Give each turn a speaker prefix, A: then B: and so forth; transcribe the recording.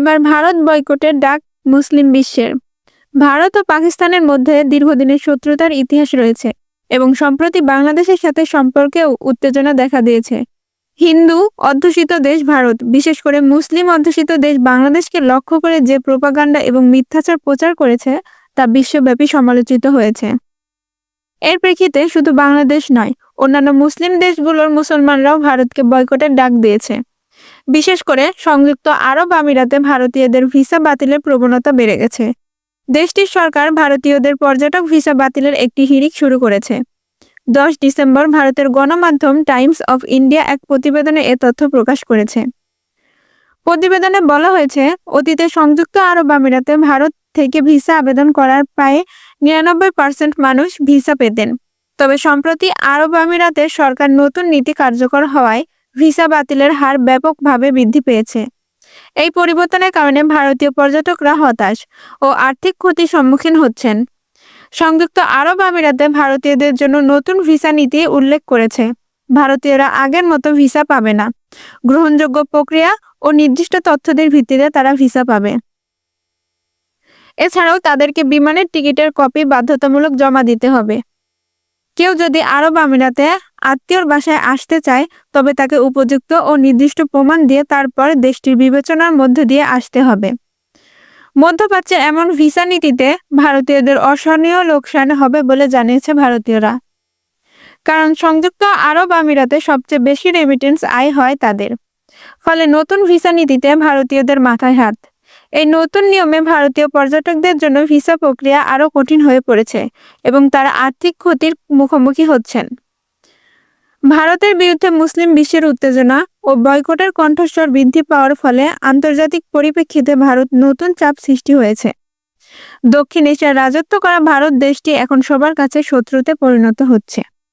A: এবার ভারত বয়কটের ডাক মুসলিম বিশ্বের। ভারত ও পাকিস্তানের মধ্যে দীর্ঘদিনের শত্রুতার ইতিহাস রয়েছে এবং সম্প্রতি বাংলাদেশের সাথে সম্পর্কেও উত্তেজনা দেখা দিয়েছে। হিন্দু অধ্যুষিত দেশ ভারত, বিশেষ করে মুসলিম অধ্যুষিত দেশ বাংলাদেশকে লক্ষ্য করে যে প্রোপাগান্ডা এবং মিথ্যাচার প্রচার করেছে, তা বিশ্বব্যাপী সমালোচিত হয়েছে। এর প্রেক্ষিতে শুধু বাংলাদেশ নয়, অন্যান্য মুসলিম দেশগুলোর মুসলমানরাও ভারতকে বয়কটের ডাক দিয়েছে। বিশেষ করে সংযুক্ত আরব আমিরাতে ভারতীয়দের ভিসা বাতিলের প্রবণতা বেড়ে গেছে। দেশটির সরকার ভারতীয়দের পর্যটক ভিসা বাতিলের একটি হিড়িক শুরু করেছে। দশ ডিসেম্বর ভারতের গণমাধ্যম টাইমস অফ ইন্ডিয়া এক প্রতিবেদনে এ তথ্য প্রকাশ করেছে। প্রতিবেদনে বলা হয়েছে, অতীতে সংযুক্ত আরব আমিরাতে ভারত থেকে ভিসা আবেদন করার প্রায় নিরানব্বই পার্সেন্ট মানুষ ভিসা পেতেন। তবে সম্প্রতি আরব আমিরাতের সরকার নতুন নীতি কার্যকর হওয়ায় ভিসা বাতিলের হার ব্যাপকভাবে বৃদ্ধি পেয়েছে। এই পরিবর্তনের কারণে ভারতীয় পর্যটকরা হতাশ ও আর্থিক ক্ষতির সম্মুখীন হচ্ছেন। সংযুক্ত আরব আমিরাতে ভারতীয়দের জন্য নতুন ভিসা নীতি উল্লেখ করেছে। ভারতীয়রা আগের মতো ভিসা পাবে না। গ্রহণযোগ্য প্রক্রিয়া ও নির্দিষ্ট তথ্যদের ভিত্তিতে তারা ভিসা পাবে। এছাড়াও তাদেরকে বিমানের টিকিটের কপি বাধ্যতামূলক জমা দিতে হবে। কেউ যদি আরব আমিরাতে আত্মীয়র বাসায় আসতে চায়, তবে তাকে উপযুক্ত ও নির্দিষ্ট প্রমাণ দিয়ে তারপর দেশটির বিবেচনার মধ্য দিয়ে আসতে হবে। মধ্যপ্রাচ্যের এমন ভিসা নীতিতে ভারতীয়দের অসহনীয় লোকসান হবে বলে জানিয়েছে ভারতীয়রা। কারণ সংযুক্ত আরব আমিরাতে সবচেয়ে বেশি রেমিটেন্স আয় হয় তাদের। ফলে নতুন ভিসা নীতিতে ভারতীয়দের মাথায় হাত। এই নতুন নিয়মে ভারতীয় পর্যটকদের জন্য ভিসা প্রক্রিয়া আরও কঠিন হয়ে পড়েছে এবং তারা আর্থিক ক্ষতির মুখোমুখি হচ্ছেন। ভারতের বিরুদ্ধে মুসলিম বিশ্বের উত্তেজনা ও বয়কটের কণ্ঠস্বর বৃদ্ধি পাওয়ার ফলে আন্তর্জাতিক পরিপ্রেক্ষিতে ভারত নতুন চাপ সৃষ্টি হয়েছে। দক্ষিণ এশিয়ার রাজত্ব করা ভারত দেশটি এখন সবার কাছে শত্রুতে পরিণত হচ্ছে।